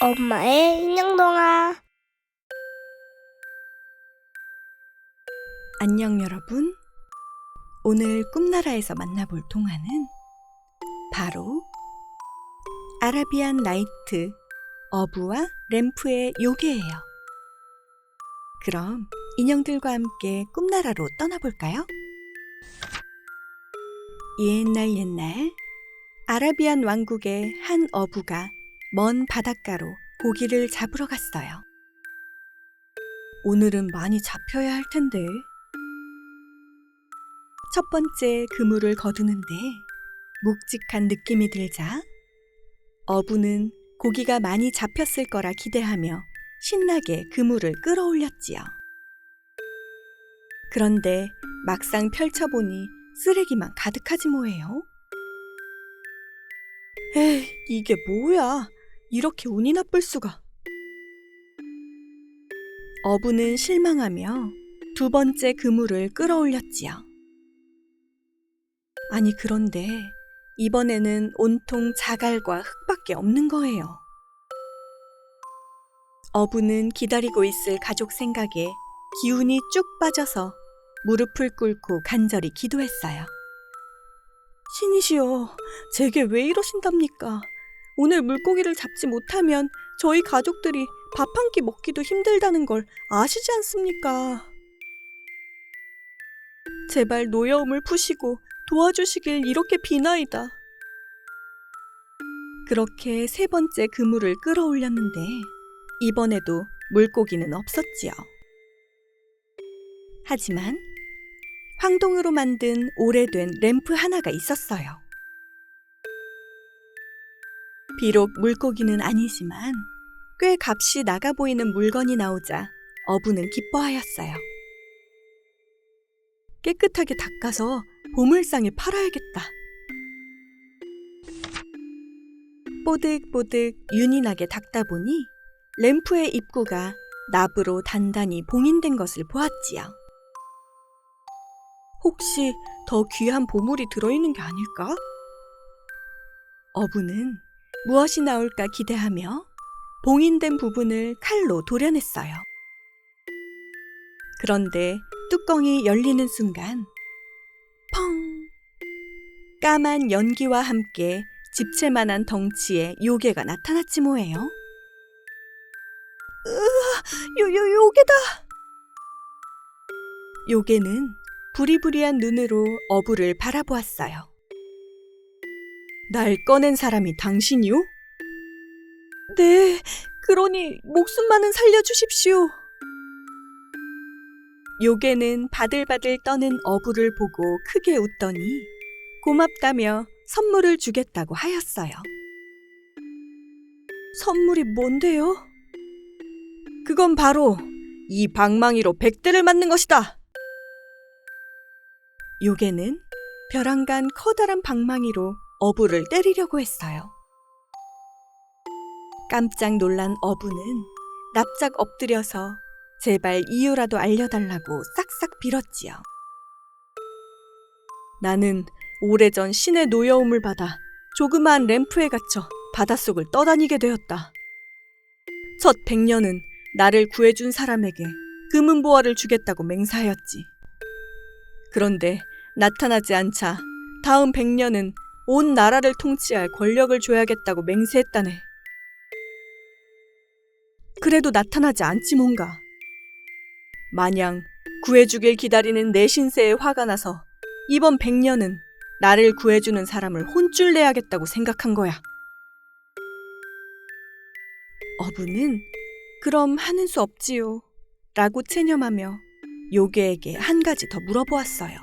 엄마의 인형동화. 안녕 여러분. 오늘 꿈나라에서 만나볼 동화는 바로 아라비안 나이트 어부와 램프의 요괴예요. 그럼 인형들과 함께 꿈나라로 떠나볼까요? 옛날 옛날 아라비안 왕국의 한 어부가 먼 바닷가로 고기를 잡으러 갔어요. 오늘은 많이 잡혀야 할 텐데. 첫 번째 그물을 거두는데 묵직한 느낌이 들자 어부는 고기가 많이 잡혔을 거라 기대하며 신나게 그물을 끌어올렸지요. 그런데 막상 펼쳐보니 쓰레기만 가득하지 뭐예요? 에이, 이게 뭐야? 이렇게 운이 나쁠 수가. 어부는 실망하며 두 번째 그물을 끌어올렸지요. 아니, 그런데 이번에는 온통 자갈과 흙밖에 없는 거예요. 어부는 기다리고 있을 가족 생각에 기운이 쭉 빠져서 무릎을 꿇고 간절히 기도했어요. 신이시여, 제게 왜 이러신답니까? 오늘 물고기를 잡지 못하면 저희 가족들이 밥 한 끼 먹기도 힘들다는 걸 아시지 않습니까? 제발 노여움을 푸시고 도와주시길 이렇게 비나이다. 그렇게 세 번째 그물을 끌어올렸는데 이번에도 물고기는 없었지요. 하지만 황동으로 만든 오래된 램프 하나가 있었어요. 비록 물고기는 아니지만 꽤 값이 나가 보이는 물건이 나오자 어부는 기뻐하였어요. 깨끗하게 닦아서 보물상에 팔아야겠다. 뽀득뽀득 윤이 나게 닦다 보니 램프의 입구가 납으로 단단히 봉인된 것을 보았지요. 혹시 더 귀한 보물이 들어있는 게 아닐까? 어부는 무엇이 나올까 기대하며 봉인된 부분을 칼로 도려냈어요. 그런데 뚜껑이 열리는 순간 펑! 까만 연기와 함께 집채만한 덩치의 요괴가 나타났지 뭐예요. 으아, 요, 요, 요괴다! 요괴는 부리부리한 눈으로 어부를 바라보았어요. 날 꺼낸 사람이 당신이요? 네, 그러니 목숨만은 살려주십시오. 요괴는 바들바들 떠는 어부를 보고 크게 웃더니 고맙다며 선물을 주겠다고 하였어요. 선물이 뭔데요? 그건 바로 이 방망이로 백대를 맞는 것이다. 요괴는 벼랑간 커다란 방망이로 어부를 때리려고 했어요. 깜짝 놀란 어부는 납작 엎드려서 제발 이유라도 알려달라고 싹싹 빌었지요. 나는 오래전 신의 노여움을 받아 조그마한 램프에 갇혀 바닷속을 떠다니게 되었다. 첫 백년은 나를 구해준 사람에게 금은 보화를 주겠다고 맹세하였지. 그런데 나타나지 않자 다음 백년은 온 나라를 통치할 권력을 줘야겠다고 맹세했다네. 그래도 나타나지 않지 뭔가. 마냥 구해주길 기다리는 내 신세에 화가 나서 이번 백년은 나를 구해주는 사람을 혼쭐 내야겠다고 생각한 거야. 어부는 그럼 하는 수 없지요. 라고 체념하며 요괴에게 한 가지 더 물어보았어요.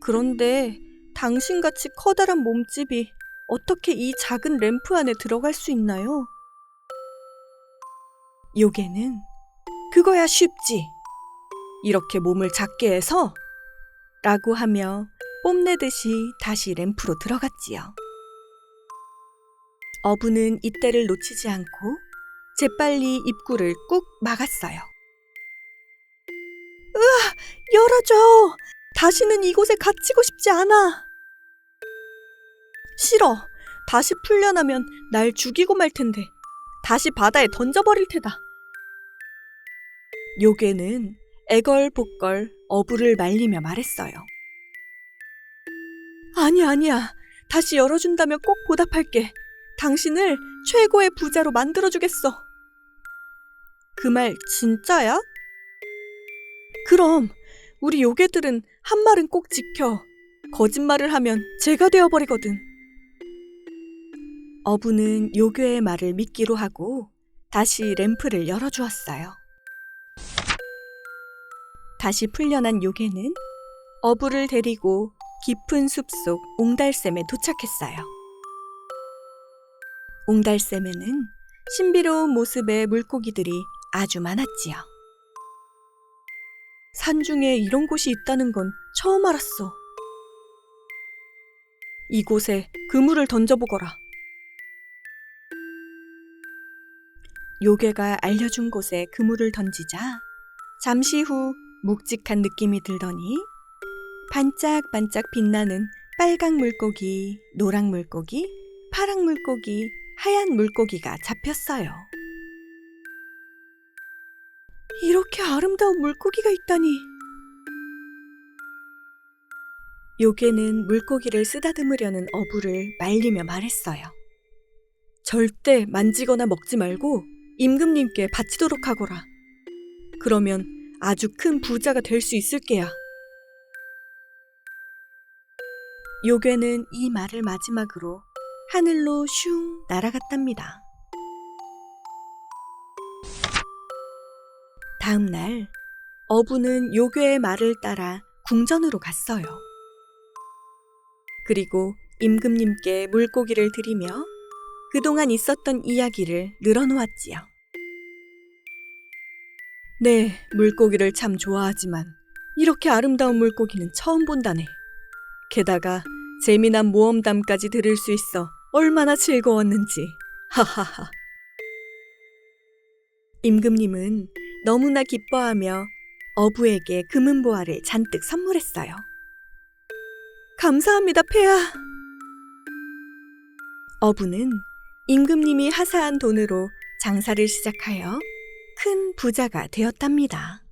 그런데 당신같이 커다란 몸집이 어떻게 이 작은 램프 안에 들어갈 수 있나요? 요괴는 그거야 쉽지. 이렇게 몸을 작게 해서 라고 하며 뽐내듯이 다시 램프로 들어갔지요. 어부는 이때를 놓치지 않고 재빨리 입구를 꾹 막았어요. 으아! 열어줘! 다시는 이곳에 갇히고 싶지 않아! 싫어! 다시 풀려나면 날 죽이고 말 텐데 다시 바다에 던져버릴 테다. 요괴는 애걸복걸 어부를 말리며 말했어요. 아니야, 아니야. 다시 열어준다면 꼭 보답할게. 당신을 최고의 부자로 만들어주겠어. 그 말 진짜야? 그럼 우리 요괴들은 한 말은 꼭 지켜. 거짓말을 하면 죄가 되어버리거든. 어부는 요괴의 말을 믿기로 하고 다시 램프를 열어주었어요. 다시 풀려난 요괴는 어부를 데리고 깊은 숲속 옹달샘에 도착했어요. 옹달샘에는 신비로운 모습의 물고기들이 아주 많았지요. 산중에 이런 곳이 있다는 건 처음 알았어. 이곳에 그물을 던져보거라. 요괴가 알려준 곳에 그물을 던지자 잠시 후 묵직한 느낌이 들더니 반짝반짝 빛나는 빨강 물고기, 노랑 물고기, 파랑 물고기, 하얀 물고기가 잡혔어요. 이렇게 아름다운 물고기가 있다니. 요괴는 물고기를 쓰다듬으려는 어부를 말리며 말했어요. 절대 만지거나 먹지 말고 임금님께 바치도록 하거라. 그러면 아주 큰 부자가 될 수 있을 게야. 요괴는 이 말을 마지막으로 하늘로 슝 날아갔답니다. 다음 날 어부는 요괴의 말을 따라 궁전으로 갔어요. 그리고 임금님께 물고기를 드리며 그동안 있었던 이야기를 늘어놓았지요. 네, 물고기를 참 좋아하지만 이렇게 아름다운 물고기는 처음 본다네. 게다가 재미난 모험담까지 들을 수 있어 얼마나 즐거웠는지. 하하하. 임금님은 너무나 기뻐하며 어부에게 금은보화를 잔뜩 선물했어요. 감사합니다, 폐하. 어부는 임금님이 하사한 돈으로 장사를 시작하여 큰 부자가 되었답니다.